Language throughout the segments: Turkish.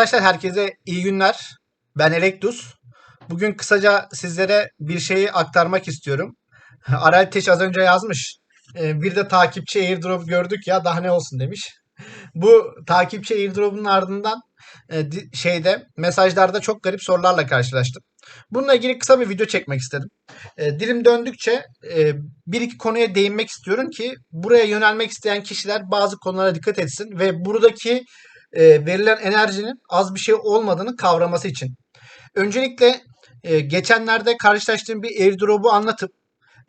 Arkadaşlar herkese iyi günler. Ben Elektus. Bugün kısaca sizlere bir şeyi aktarmak istiyorum. Arel Teş az önce yazmış. Ee, Bir de takipçi airdrop gördük ya daha ne olsun demiş. Bu takipçi airdrop'un ardından e, şeyde mesajlarda çok garip sorularla karşılaştım. Bununla ilgili kısa bir video çekmek istedim. E, dilim döndükçe e, bir iki konuya değinmek istiyorum ki buraya yönelmek isteyen kişiler bazı konulara dikkat etsin ve buradaki e, verilen enerjinin az bir şey olmadığını kavraması için. Öncelikle e, geçenlerde karşılaştığım bir airdrop'u anlatıp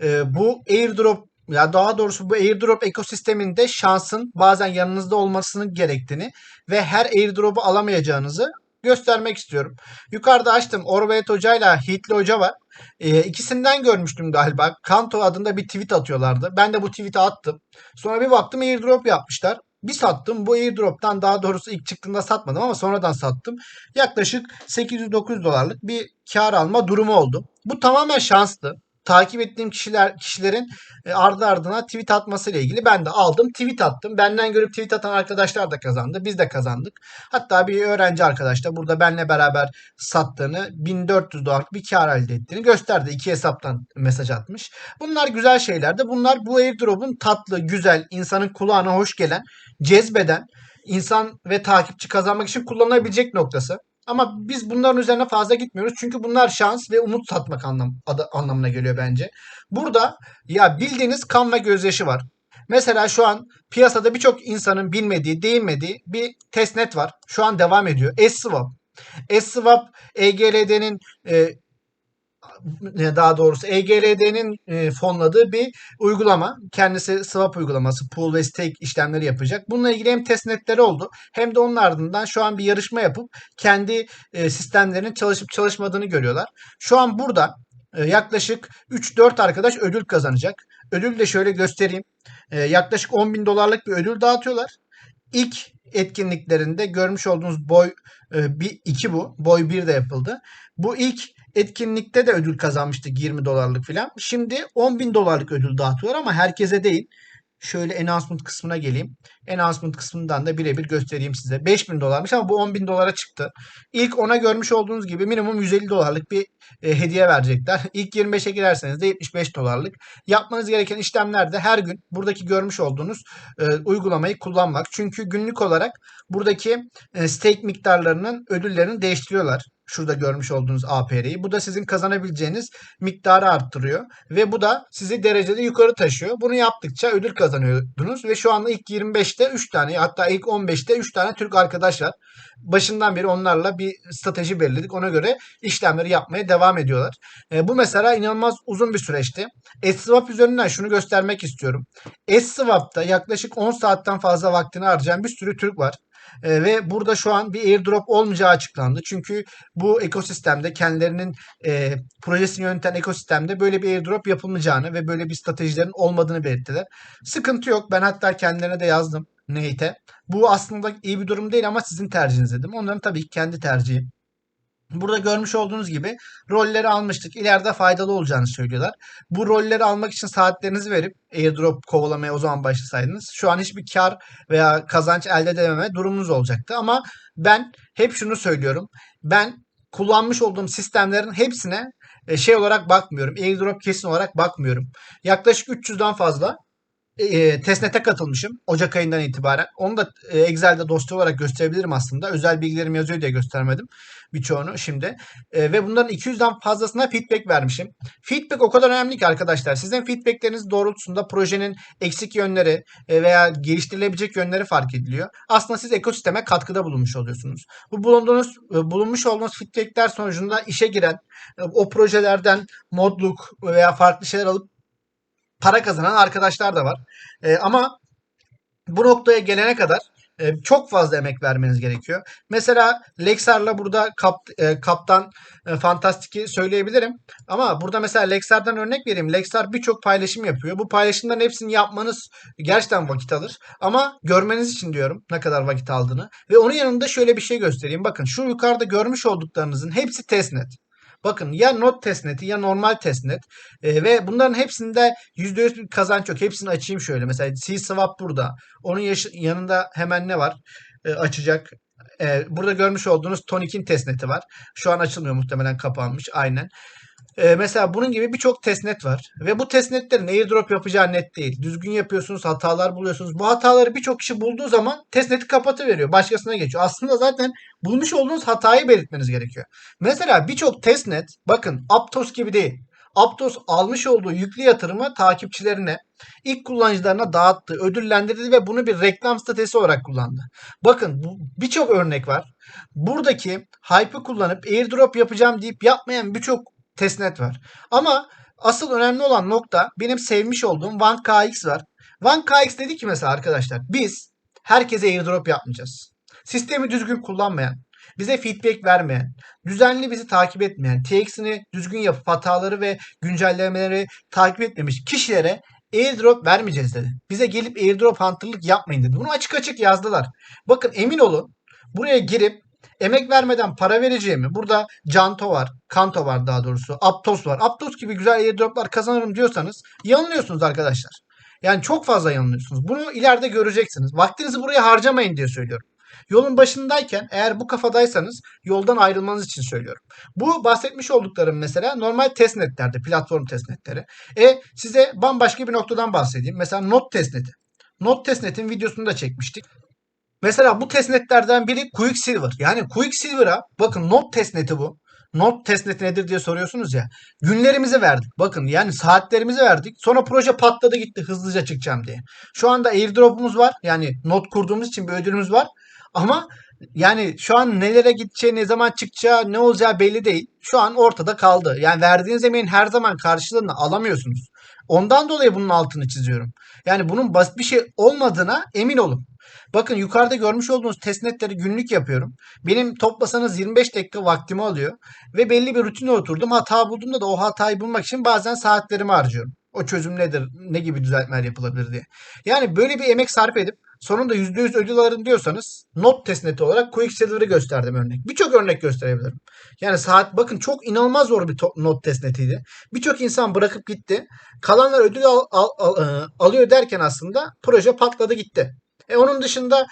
e, bu airdrop ya daha doğrusu bu airdrop ekosisteminde şansın bazen yanınızda olmasının gerektiğini ve her airdrop'u alamayacağınızı göstermek istiyorum. Yukarıda açtım. Orbayet Hoca ile Hitli Hoca var. E, ikisinden görmüştüm galiba. Kanto adında bir tweet atıyorlardı. Ben de bu tweet'i attım. Sonra bir baktım airdrop yapmışlar. Bir sattım. Bu airdrop'tan daha doğrusu ilk çıktığında satmadım ama sonradan sattım. Yaklaşık 800-900 dolarlık bir kar alma durumu oldu. Bu tamamen şanslı. Takip ettiğim kişiler kişilerin e, ardı ardına tweet atmasıyla ilgili ben de aldım tweet attım. Benden görüp tweet atan arkadaşlar da kazandı. Biz de kazandık. Hatta bir öğrenci arkadaş da burada benle beraber sattığını 1400 dolarlık bir kar elde ettiğini gösterdi. İki hesaptan mesaj atmış. Bunlar güzel şeylerdi. Bunlar bu airdrop'un tatlı, güzel, insanın kulağına hoş gelen, cezbeden, insan ve takipçi kazanmak için kullanılabilecek noktası. Ama biz bunların üzerine fazla gitmiyoruz. Çünkü bunlar şans ve umut satmak anlam, adı, anlamına geliyor bence. Burada ya bildiğiniz kan ve gözyaşı var. Mesela şu an piyasada birçok insanın bilmediği, değinmediği bir testnet var. Şu an devam ediyor. S-Swap. S-Swap EGLD'nin e, daha doğrusu EGLD'nin e, fonladığı bir uygulama. Kendisi swap uygulaması, pool ve stake işlemleri yapacak. Bununla ilgili hem testnetleri oldu hem de onun ardından şu an bir yarışma yapıp kendi e, sistemlerinin çalışıp çalışmadığını görüyorlar. Şu an burada e, yaklaşık 3-4 arkadaş ödül kazanacak. Ödül de şöyle göstereyim. Yaklaşık 10 bin dolarlık bir ödül dağıtıyorlar. İlk etkinliklerinde görmüş olduğunuz boy 2 bu. Boy 1 de yapıldı. Bu ilk etkinlikte de ödül kazanmıştık 20 dolarlık falan. Şimdi 10 bin dolarlık ödül dağıtıyorlar ama herkese değil. Şöyle announcement kısmına geleyim. Announcement kısmından da birebir göstereyim size. 5 bin dolarmış ama bu 10 bin dolara çıktı. İlk ona görmüş olduğunuz gibi minimum 150 dolarlık bir e, hediye verecekler. İlk 25'e girerseniz de 75 dolarlık. Yapmanız gereken işlemler de her gün buradaki görmüş olduğunuz e, uygulamayı kullanmak. Çünkü günlük olarak buradaki e, stake miktarlarının ödüllerini değiştiriyorlar. Şurada görmüş olduğunuz APR'yi. Bu da sizin kazanabileceğiniz miktarı arttırıyor. Ve bu da sizi derecede yukarı taşıyor. Bunu yaptıkça ödül kazanıyordunuz. Ve şu anda ilk 25'te 3 tane hatta ilk 15'te 3 tane Türk arkadaş var. Başından beri onlarla bir strateji belirledik. Ona göre işlemleri yapmaya devam ediyorlar. E, bu mesela inanılmaz uzun bir süreçti. S-Swap üzerinden şunu göstermek istiyorum. S-Swap'ta yaklaşık 10 saatten fazla vaktini harcayan bir sürü Türk var. E, ve burada şu an bir airdrop olmayacağı açıklandı. Çünkü bu ekosistemde kendilerinin e, projesini yöneten ekosistemde böyle bir airdrop yapılmayacağını ve böyle bir stratejilerin olmadığını belirttiler. Sıkıntı yok. Ben hatta kendilerine de yazdım Nate'e. Bu aslında iyi bir durum değil ama sizin tercihiniz dedim. Onların tabii kendi tercihi. Burada görmüş olduğunuz gibi rolleri almıştık. İleride faydalı olacağını söylüyorlar. Bu rolleri almak için saatlerinizi verip airdrop kovalamaya o zaman başlasaydınız şu an hiçbir kar veya kazanç elde edememe durumunuz olacaktı. Ama ben hep şunu söylüyorum. Ben kullanmış olduğum sistemlerin hepsine e, şey olarak bakmıyorum. Airdrop kesin olarak bakmıyorum. Yaklaşık 300'den fazla e, testnet'e katılmışım Ocak ayından itibaren. Onu da e, Excel'de dosya olarak gösterebilirim aslında. Özel bilgilerim yazıyor diye göstermedim birçoğunu şimdi. E, ve bunların 200'den fazlasına feedback vermişim. Feedback o kadar önemli ki arkadaşlar. Sizin feedbackleriniz doğrultusunda projenin eksik yönleri e, veya geliştirilebilecek yönleri fark ediliyor. Aslında siz ekosisteme katkıda bulunmuş oluyorsunuz. Bu bulunduğunuz e, bulunmuş olduğunuz feedbackler sonucunda işe giren e, o projelerden modluk veya farklı şeyler alıp para kazanan arkadaşlar da var. E, ama bu noktaya gelene kadar e, çok fazla emek vermeniz gerekiyor. Mesela Lexar'la burada kap, e, kaptan e, Fantastik'i söyleyebilirim. Ama burada mesela Lexar'dan örnek vereyim. Lexar birçok paylaşım yapıyor. Bu paylaşımların hepsini yapmanız gerçekten vakit alır. Ama görmeniz için diyorum ne kadar vakit aldığını. Ve onun yanında şöyle bir şey göstereyim. Bakın şu yukarıda görmüş olduklarınızın hepsi testnet. Bakın ya not testneti ya normal testnet e, ve bunların hepsinde %100 bir kazanç yok. Hepsini açayım şöyle. Mesela C-Swap burada. Onun yaş- yanında hemen ne var? E, açacak Ee, burada görmüş olduğunuz Tonik'in testneti var. Şu an açılmıyor muhtemelen kapanmış aynen. Ee, mesela bunun gibi birçok testnet var. Ve bu testnetlerin airdrop yapacağı net değil. Düzgün yapıyorsunuz, hatalar buluyorsunuz. Bu hataları birçok kişi bulduğu zaman testneti kapatıveriyor. Başkasına geçiyor. Aslında zaten bulmuş olduğunuz hatayı belirtmeniz gerekiyor. Mesela birçok testnet bakın Aptos gibi değil. Aptos almış olduğu yüklü yatırımı takipçilerine, ilk kullanıcılarına dağıttı, ödüllendirdi ve bunu bir reklam statüsü olarak kullandı. Bakın birçok örnek var. Buradaki hype'ı kullanıp airdrop yapacağım deyip yapmayan birçok testnet var. Ama asıl önemli olan nokta benim sevmiş olduğum OneKX var. OneKX dedi ki mesela arkadaşlar biz herkese airdrop yapmayacağız. Sistemi düzgün kullanmayan, bize feedback vermeyen, düzenli bizi takip etmeyen, TX'ini düzgün yapıp hataları ve güncellemeleri takip etmemiş kişilere airdrop vermeyeceğiz dedi. Bize gelip airdrop hunter'lık yapmayın dedi. Bunu açık açık yazdılar. Bakın emin olun buraya girip emek vermeden para vereceğimi burada Canto var, Kanto var daha doğrusu, Aptos var. Aptos gibi güzel airdroplar kazanırım diyorsanız yanılıyorsunuz arkadaşlar. Yani çok fazla yanılıyorsunuz. Bunu ileride göreceksiniz. Vaktinizi buraya harcamayın diye söylüyorum. Yolun başındayken eğer bu kafadaysanız yoldan ayrılmanız için söylüyorum. Bu bahsetmiş olduklarım mesela normal testnetlerde, platform testnetleri. E size bambaşka bir noktadan bahsedeyim. Mesela not testneti. Not testnetin videosunu da çekmiştik. Mesela bu testnetlerden biri Quicksilver. Yani Quicksilver'a bakın not testneti bu. Not testneti nedir diye soruyorsunuz ya. Günlerimizi verdik. Bakın yani saatlerimizi verdik. Sonra proje patladı gitti hızlıca çıkacağım diye. Şu anda airdrop'umuz var. Yani not kurduğumuz için bir ödülümüz var. Ama yani şu an nelere gideceği, ne zaman çıkacağı, ne olacağı belli değil. Şu an ortada kaldı. Yani verdiğiniz emeğin her zaman karşılığını alamıyorsunuz. Ondan dolayı bunun altını çiziyorum. Yani bunun basit bir şey olmadığına emin olun. Bakın yukarıda görmüş olduğunuz testnetleri günlük yapıyorum. Benim toplasanız 25 dakika vaktimi alıyor. Ve belli bir rutine oturdum. Hata bulduğumda da o hatayı bulmak için bazen saatlerimi harcıyorum. O çözüm nedir? Ne gibi düzeltmeler yapılabilir diye. Yani böyle bir emek sarf edip sonunda %100 ödül alırım diyorsanız not testneti olarak Quicksilver'ı gösterdim örnek. Birçok örnek gösterebilirim. Yani saat bakın çok inanılmaz zor bir not testnetiydi. Birçok insan bırakıp gitti. Kalanlar ödül al- al- al- e, alıyor derken aslında proje patladı gitti. E onun dışında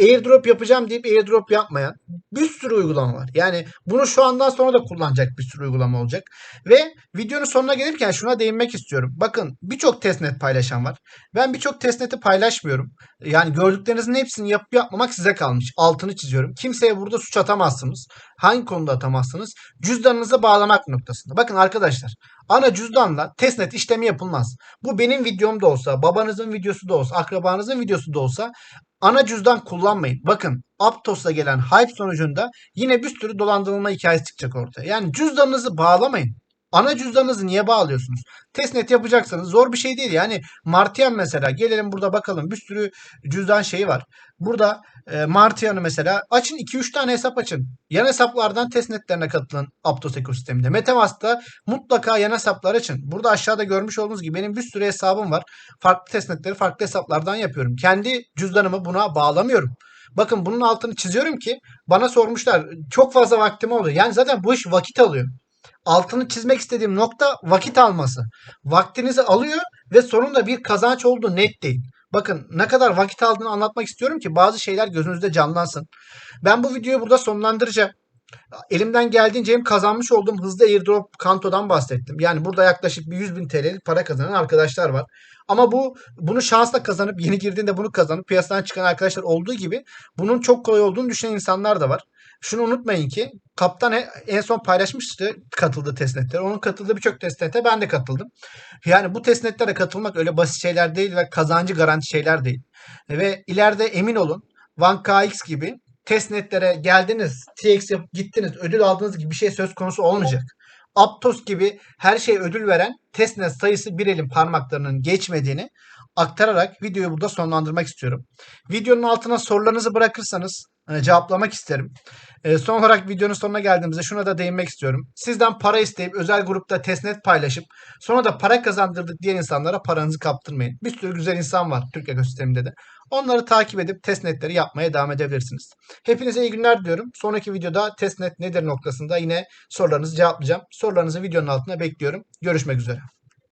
airdrop yapacağım deyip airdrop yapmayan bir sürü uygulama var. Yani bunu şu andan sonra da kullanacak bir sürü uygulama olacak. Ve videonun sonuna gelirken şuna değinmek istiyorum. Bakın birçok testnet paylaşan var. Ben birçok testneti paylaşmıyorum. Yani gördüklerinizin hepsini yapıp yapmamak size kalmış. Altını çiziyorum. Kimseye burada suç atamazsınız. Hangi konuda atamazsınız? Cüzdanınızı bağlamak noktasında. Bakın arkadaşlar ana cüzdanla testnet işlemi yapılmaz. Bu benim videom da olsa, babanızın videosu da olsa, akrabanızın videosu da olsa ana cüzdan kullanmayın. Bakın Aptos'la gelen hype sonucunda yine bir sürü dolandırılma hikayesi çıkacak ortaya. Yani cüzdanınızı bağlamayın. Ana cüzdanınızı niye bağlıyorsunuz? Testnet yapacaksanız zor bir şey değil. Yani Martian mesela gelelim burada bakalım bir sürü cüzdan şeyi var. Burada e, Martian'ı mesela açın 2-3 tane hesap açın. Yan hesaplardan testnetlerine katılın Aptos ekosisteminde. Metamask'ta mutlaka yan hesaplar açın. Burada aşağıda görmüş olduğunuz gibi benim bir sürü hesabım var. Farklı testnetleri farklı hesaplardan yapıyorum. Kendi cüzdanımı buna bağlamıyorum. Bakın bunun altını çiziyorum ki bana sormuşlar çok fazla vaktim oldu. Yani zaten bu iş vakit alıyor altını çizmek istediğim nokta vakit alması. Vaktinizi alıyor ve sonunda bir kazanç olduğu net değil. Bakın ne kadar vakit aldığını anlatmak istiyorum ki bazı şeyler gözünüzde canlansın. Ben bu videoyu burada sonlandıracağım. Elimden geldiğince hem kazanmış olduğum hızlı airdrop kantodan bahsettim. Yani burada yaklaşık bir 100 bin TL'lik para kazanan arkadaşlar var. Ama bu bunu şansla kazanıp yeni girdiğinde bunu kazanıp piyasadan çıkan arkadaşlar olduğu gibi bunun çok kolay olduğunu düşünen insanlar da var. Şunu unutmayın ki kaptan en son paylaşmıştı katıldığı testnetlere. Onun katıldığı birçok testnete ben de katıldım. Yani bu testnetlere katılmak öyle basit şeyler değil ve kazancı garanti şeyler değil. Ve ileride emin olun OneKX gibi testnetlere geldiniz, TX yapıp gittiniz, ödül aldığınız gibi bir şey söz konusu olmayacak. Aptos gibi her şey ödül veren testnet sayısı bir elin parmaklarının geçmediğini aktararak videoyu burada sonlandırmak istiyorum. Videonun altına sorularınızı bırakırsanız e, cevaplamak isterim. E, son olarak videonun sonuna geldiğimizde şuna da değinmek istiyorum. Sizden para isteyip özel grupta testnet paylaşıp sonra da para kazandırdık diyen insanlara paranızı kaptırmayın. Bir sürü güzel insan var Türk ekosisteminde de. Onları takip edip testnetleri yapmaya devam edebilirsiniz. Hepinize iyi günler diliyorum. Sonraki videoda testnet nedir noktasında yine sorularınızı cevaplayacağım. Sorularınızı videonun altına bekliyorum. Görüşmek üzere.